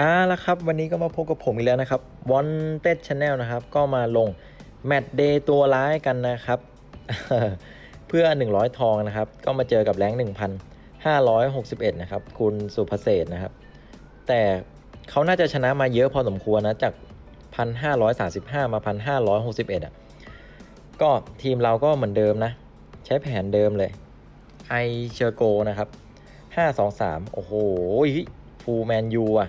อ่าแล้วครับ วันนี้ก็มาพบกับผมอีกแล้วนะครับ Wanted Channel นะครับ ก็มาลงแมตช์เดย์ตัวร้ายกันนะครับ เพื่อ 100 ทองนะครับ ก็มาเจอกับแรง1,561 นะครับ คุณสุภเศษนะครับ แต่เขาน่าจะชนะมาเยอะพอสมควรนะ จาก 1,535 มา 1,561อะก็ทีมเราก็เหมือนเดิมนะ ใช้แผนเดิมเลยไอเชอร์โกนะครับ 5 2 3 โอ้โหฟูแมนยูอะ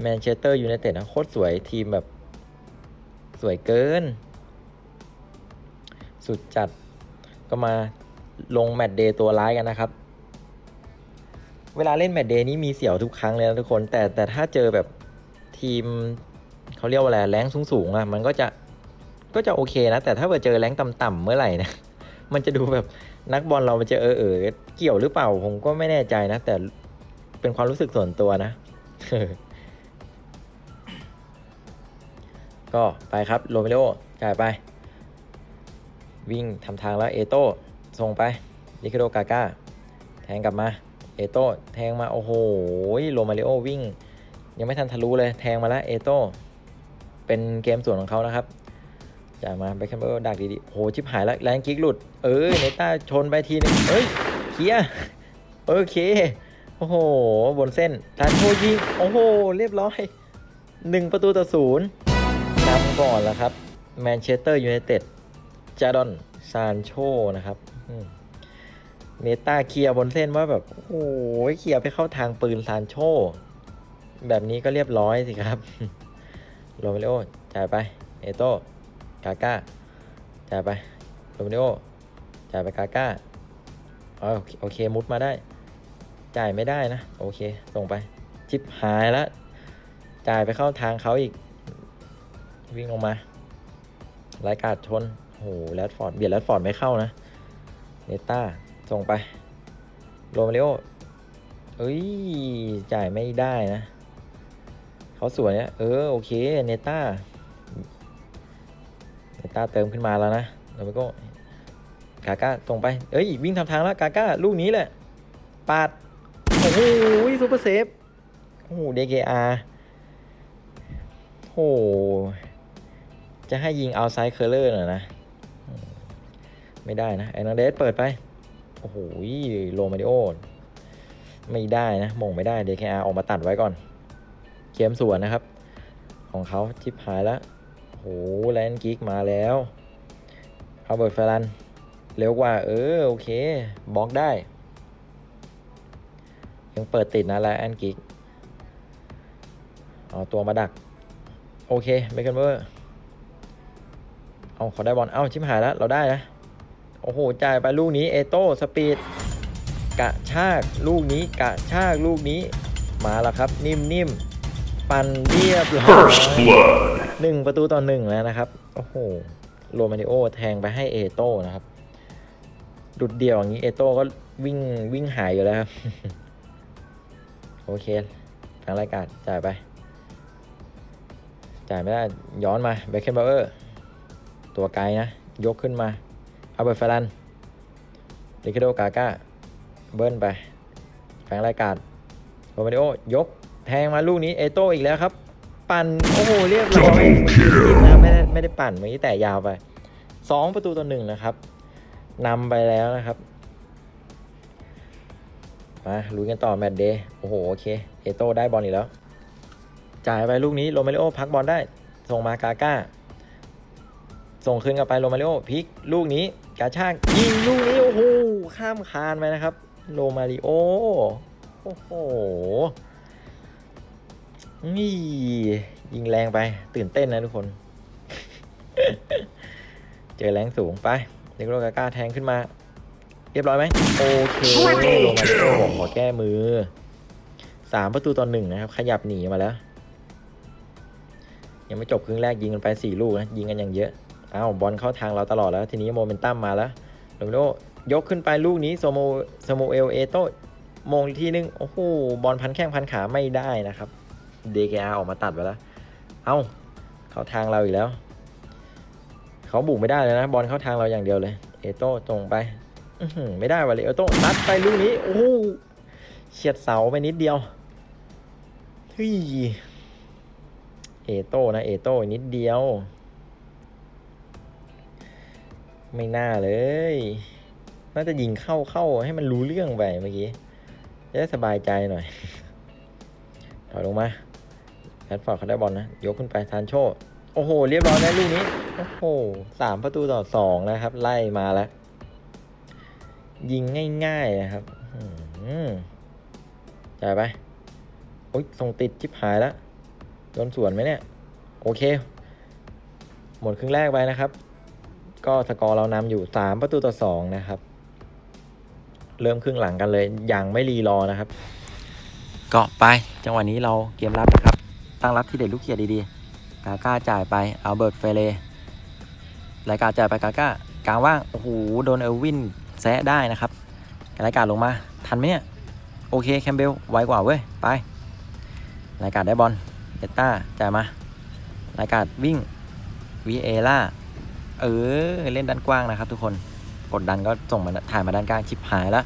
แมนเชสเตอร์ยูไนเต็ดนะโคตรสวยทีมแบบ สวยเกิน สุดจัดก็มาลงแมตช์เดย์ตัวร้ายกันนะครับ เวลาเล่นแมตช์เดย์นี้มีเสี่ยวทุกครั้งเลยนะทุกคน แต่แต่ถ้าเจอแบบทีมเขาเรียกว่าอะไรแรงสูงๆอะมันก็จะก็จะโอเคนะ แต่ถ้าเกิดเจอแรงต่ำๆเมื่อไหร่นะมันจะดูแบบนักบอลเรามันจะเออเออเกี่ยวหรือเปล่าผมก็ไม่แน่ใจนะ แต่เป็นความรู้สึกส่วนตัวนะ ก็ไปครับโรเมโรจ่ายไป วิ่งทำทางแล้วเอโต้ส่งไปลิคาโดกาก้าแทงกลับมา เอโต้แทงมา โอ้โหโรมาริโอวิ่ง ยังไม่ทันทะลุเลยแทงมาแล้วเอโต้เป็นเกมส่วนของเขานะครับจ่ายมาแบ็คแคมเบอร์ดักดีๆโอ้โหชิบหายแล้วแรงกิ๊กหลุด เออเนต้าชนไปทีนึงเอ้ยเคลียโอเค โอ้โห บนเส้นทานโชยิง โอ้โห เรียบร้อยหนึ่งประตูต่อศูนย์ ก่อนแล้วครับแมนเชสเตอร์ยูไนเต็ดจาดอนซานโชนะครับอืมเนต้าเคลียร์บนเส้นว่าแบบโอ้โหเคลียร์ไปเข้าทางปืนซานโช แบบนี้ก็เรียบร้อยสิครับโรเมโอจ่ายไป เอโต้กาก้าจ่ายไปโรเมโอจ่ายไปกาก้าโอเคโอเคมุดมาได้ จ่ายไม่ได้นะ โอเคส่งไปจิบหายแล้วจ่ายไปเข้าทางเขาอีก วิ่งลงมาไลกาดชนโอ้โหแรดฟอร์ดเบียดแรดฟอร์ดไม่เข้านะเนต้าส่งไปโรมาริโอเอ้ย จ่ายไม่ได้นะ เขาสวยเนี่ย เออ โอเค เนต้า เนต้าเติมขึ้นมาแล้วนะโรมาโอกาก้าส่งไป เอ้ย วิ่งทำทางแล้ว กาก้า ลูกนี้แหละ ปาด โอ้โหซูเปอร์เซฟ โอ้โห DKR โอ้โห จะให้ยิงเอาไซด์เคอร์เลอร์หน่อยนะ ไม่ได้นะไอ้นองเดสเปิดไป โอ้โหโรมาริโอไม่ได้นะมงไม่ได้ DKR อาออกมาตัดไว้ก่อนเกมสวนนะครับ ของเขาชิปหายแล้วโอ้โหแลนกิกมาแล้วเอาเบิร์ตแฟรันเร็วกว่า เออ โอเคบล็อกได้ ยังเปิดติดนะไลแอนกิกเอาตัวมาดัก โอเคเบคอนเวอร์ เอาเขาได้บอล เอ้าชิมหายแล้ว เราได้นะ โอ้โห จ่ายไปลูกนี้เอโต้สปีด กะชากลูกนี้กะชากลูกนี้ มาแล้วครับ นิ่มๆปั่นเรียบร้อย First blood. หนึ่งประตูต่อหนึ่งแล้วนะครับ โอ้โห โรมานิโอแทงไปให้เอโต้นะครับ ดุดเดียวอย่างนี้เอโต้ก็วิ่งวิ่งหายอยู่แล้วครับ โอเค ทางรายการจ่ายไป จ่ายไม่ได้ย้อนมาเบคเคนบาเออร์ ตัวไกลนะ ยกขึ้นมาเอาเบิร์ตฟรันลิคาโดกาก้า เบิ้ลไป แฝงรายการโรมาริโอยกแทงมาลูกนี้เอโต้อีกแล้วครับ ปั่น โอ้โห เรียบร้อย Double kill นะไม่ได้ไม่ได้ปั่นเมื่อกี้แต่ยาวไปสองประตูต่อหนึ่งนะครับนำไปแล้วนะครับ มาลุ้นกันต่อแมตช์เดย์โอ้โห โอเค เอโต้ได้บอลอีกแล้ว จ่ายไปลูกนี้โรมาริโอพักบอลได้ส่งมากาก้า ส่งคืนกลับไปโรมาริโอพลิกลูกนี้กาชากยิงลูกนี้โอ้โหข้ามคานไปนะครับโรมาริโอโอ้โหนี่ยิงแรงไปตื่นเต้นนะทุกคน เจอแรงสูงไปเดโกโรกาก้าแทงขึ้นมา เรียบร้อยไหมโอเคลงมาโอขอแก้มือสามประตูต่อหนึ่งนะครับ ขยับหนีมาแล้ว ยังไม่จบครึ่งแรกยิงกันไปสี่ลูกนะ ยิงกันอย่างเยอะ อ้าวบอลเข้าทางเราตลอดแล้ว ทีนี้โมเมนตัมมาแล้วโรเมโรยกขึ้นไปลูกนี้โซโมโซโมเอลเอโตมงอีกทีนึง โอ้โห บอลพันแข้งพันขาไม่ได้นะครับ DKR อาออกมาตัดไปแล้ว เอ้า เข้าทางเราอีกแล้ว เขาบุกไม่ได้เลยนะ บอลเข้าทางเราอย่างเดียวเลย เอโต้ตรงไปไม่ได้ว่ะเลยเอโต้ตัดไปลูกนี้ โอ้โหเฉียดเสาไปนิดเดียวเฮ้ยเอโต้นะ เอโต้นิดเดียว ไม่น่าเลย น่าจะยิงเข้าเข้าให้มันรู้เรื่องไปเมื่อกี้ จะได้สบายใจหน่อย ถอยลงมาแรดฟอร์ดเขาได้บอลนะ ยกขึ้นไปซานโช โอ้โห เรียบร้อยแล้วลูกนี้ โอ้โหสามประตูต่อสองนะครับ ไล่มาแล้ว ยิงง่ายๆนะครับจ่ายไป โอ๊ยส่งติดชิบหายแล้วโดนสวนไหมเนี่ย โอเค หมดครึ่งแรกไปนะครับ ก็สกอร์เรานำอยู่ 3 ประตูต่อ 2 นะครับ เริ่มครึ่งหลังกันเลย อย่างไม่รีรอนะครับ ก็ไป จังหวะนี้เราเกมรับนะครับ ตั้งรับที่เด็ดลูกเขียดดีๆ กาก้าจ่ายไปอัลเบิร์ตเฟเลรายการจ่ายไปกาก้ากลางว่าง โอ้โห โดนเอลวินแซะได้นะครับรายการลงมา ทันไหมเนี่ย โอเค แคมเบล ไวกว่าเว้ย ไป รายการได้บอลเอต้าจ่ายมา รายการวิ่งวีเอล่า เออ เล่นด้านกว้างนะครับทุกคน กดดันก็ส่งมาถ่ายมาด้านกลางชิปหายแล้ว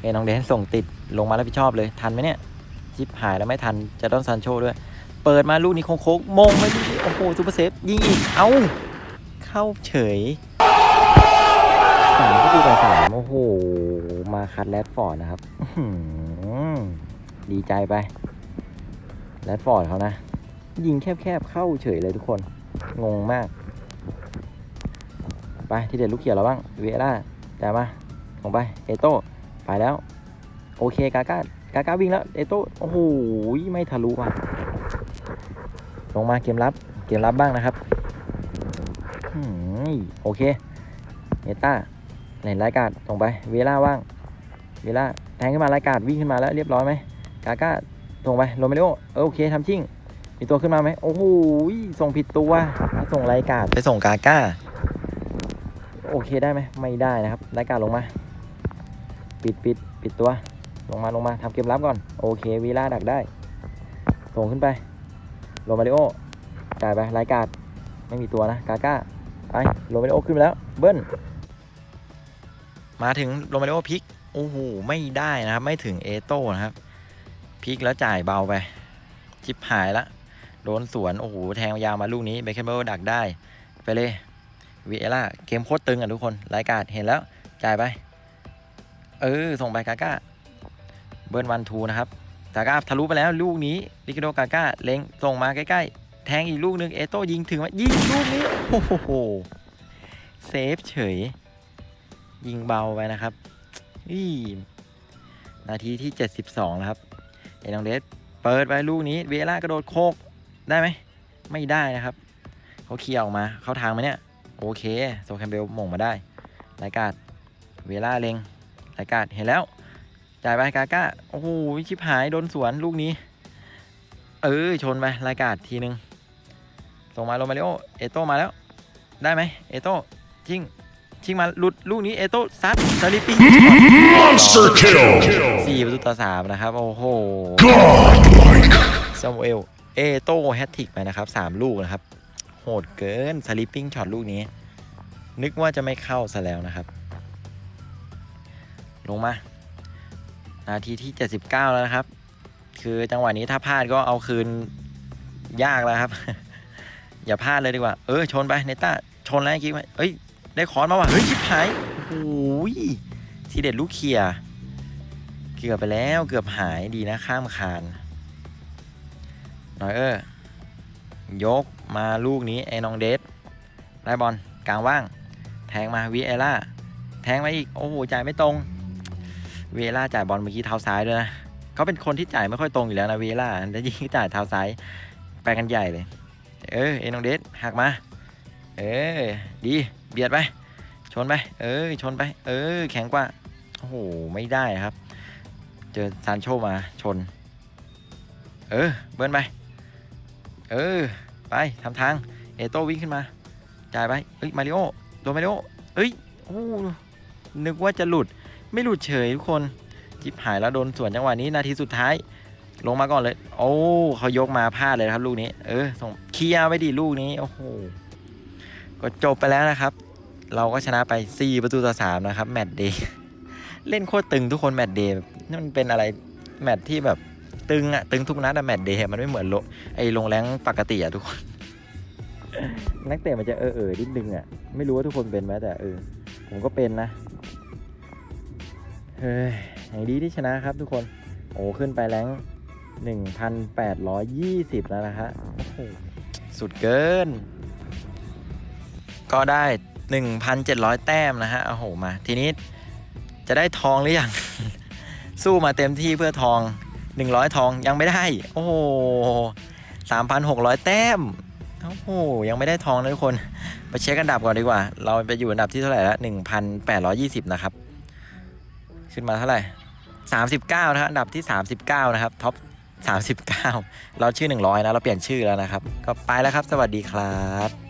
เอน้องเดนส่งติดลงมารับผิดชอบเลย ทันไหมเนี่ย ชิปหายแล้วไม่ทัน จะต้องซันโชด้วย เปิดมาลูกนี้โค้งๆมงไม่ดีโอ้โหซูเปอร์เซฟยิงอีก เอ้า เข้าเฉยสามประตูต่อสามโอ้โห มาคัดแรดฟอร์ดนะครับดีใจไปแรดฟอร์ดเขานะ ยิงแคบๆเข้าเฉยเลยทุกคน งงมาก ไปที่เด็ดลูกเขียวแล้วบ้างเวล่าแต่มาลงไปเอโต้ไปแล้ว โอเคกาก้ากาก้าวิ่งแล้วเอโต้โอ้โหไม่ทะลุว่ะลงมาเกมรับเกมรับบ้างนะครับโอเคเอตาเล่นรายการตรงไปเวล่าว่างเวล่าแทงขึ้นมารายการวิ่งขึ้นมาแล้วเรียบร้อยไหมกาก้าตรงไปโรเมโอเออโอเคทำชิ่งมีตัวขึ้นมาไหมโอ้โหส่งผิดตัวส่งรายการไปส่งกาก้า โอเคได้ไหมไม่ได้นะครับรายการลงมา ปิดปิดปิดตัว ลงมาลงมาทำเกมรับก่อน โอเควีล่าดักได้ ส่งขึ้นไปโรมาริโอจ่ายไปรายการไม่มีตัวนะกาก้าไปโรมาริโอขึ้นไปแล้ว เบิ้ลมาถึงโรมาริโอพิกโอ้โหไม่ได้นะครับ ไม่ถึงเอโต้นะครับพิกแล้วจ่ายเบาไปชิปหายละโดนสวน โอ้โห แทงยาวมาลูกนี้เบคแคมเบลดักได้ ไปเลย วีเอล่าเกมโคตรตึงอะทุกคนรายการเห็นแล้ว จ่ายไป เออ ส่งไปกาก้า เบิร์นวันทูนะครับกาก้าทะลุไปแล้วลูกนี้ลิกโดกาก้าเล็งส่งมาใกล้ๆ แทงอีกลูกนึง เอโต้ยิงถึงไหมยิงลูกนี้ โอ้โห เซฟเฉย ยิงเบาไปนะครับอีนาทีที่ 72นะครับ เอน้องเดสเปิดไปลูกนี้เวล่ากระโดดโคกได้ไหม ไม่ได้นะครับ เขาเคลียร์ออกมา เข้าทางไหมเนี่ย โอเคโซแคมเบลหม่งมาได้รายการเวล่าเล็งรายการเห็นแล้ว จ่ายไปกาก้า โอ้โหชิบหายโดนสวนลูกนี้ เออ ชนไปรายการทีนึง ส่งมาโรมาริโอ เอโต้มาแล้ว ได้ไหมเอโต้ชิงชิงมาหลุดลูกนี้เอโต้ซัดสลิปปิ้ง Monster kill! สี่ประตูต่อสามนะครับ โอ้โห Godlike! ซามูเอลเอโต้แฮตทริกไปนะครับสามลูกนะครับ โหดเกินสลิปปิ้งช็อตลูกนี้ นึกว่าจะไม่เข้าซะแล้วนะครับ ลงมา นาทีที่ 79 แล้วนะครับ คือจังหวะนี้ถ้าพลาดก็เอาคืนยากแล้วครับ อย่าพลาดเลยดีกว่า เออ ชนไปเนต้า ชนแล้วเมื่อกี้ไหมเอ้ย ได้คอนมาว่ะ เฮ้ย ชิบหายโอ้ยทีเด็ดลูกเขียเกือบไปแล้วเกือบหายดีนะข้ามคานน่อยเออ ยกมาลูกนี้ไอ้น้องเดสได้บอลกลางว่าง แทงมาวีเอล่าแทงมาอีกโอ้โหจ่ายไม่ตรงวีเอล่าจ่ายบอลเมื่อกี้เท้าซ้ายด้วยนะเขาเป็นคนที่จ่ายไม่ค่อยตรงอยู่แล้วนะวีเอล่าแต่ยิงจ่ายเท้าซ้ายไปกันใหญ่เลย เออไอ้น้องเดสหักมา เออดีเบียดไป ชนไป เออชนไป เออ แข็งกว่าโอ้โหไม่ได้ครับ เจอซานโชมาชน เออเบิ้ลไป เออ ไปทำทาง เอโต้วิ่งขึ้นมา จ่ายไปเอ้ย มาริโอโดนมาริโอเอ้ยโอ้นึกว่าจะหลุด ไม่หลุดเฉยทุกคน จิบหายแล้วโดนสวนจังหวะนี้นาทีสุดท้าย ลงมาก่อนเลย โอ้เขายกมาพลาดเลยครับลูกนี้ เออ ส่งเคลียร์ไปดิลูกนี้ โอ้โห ก็จบไปแล้วนะครับ เราก็ชนะไป 4 ประตูต่อ 3 นะครับ แมตช์เดย์ เล่นโคตรตึงทุกคนแมตช์เดย์ นี่มันเป็นอะไรแมตช์ที่แบบ ตึงอะตึงทุกนัดอะแมตช์เดย์มันไม่เหมือนโลไอลงแรงปกติอะทุกคน นักเตะมันจะเออเออนิดนึงอะไม่รู้ว่าทุกคนเป็นไหมแต่เออ ผมก็เป็นนะ เฮ้ยอย่างดีที่ชนะครับทุกคน โอ้ขึ้นไปแรง1,820 แล้วนะฮะโอ้โหสุดเกิน ก็ได้ 1,700 แต้มนะฮะโอ้โหมา ทีนี้จะได้ทองหรือยัง สู้มาเต็มที่เพื่อทอง 100 ทองยังไม่ได้ โอ้โห3,600 แต้ม โอ้โห ยังไม่ได้ทองเลยทุกคน ไปเช็คอันดับก่อนดีกว่า เราไปอยู่อันดับที่เท่าไหร่แล้ว1,820 นะครับ ขึ้นมาเท่าไหร่ 39 นะครับ อันดับที่ 39 นะครับ ท็อป 39 เราชื่อ 100 นะ เราเปลี่ยนชื่อแล้วนะครับ ก็ไปแล้วครับ สวัสดีครับ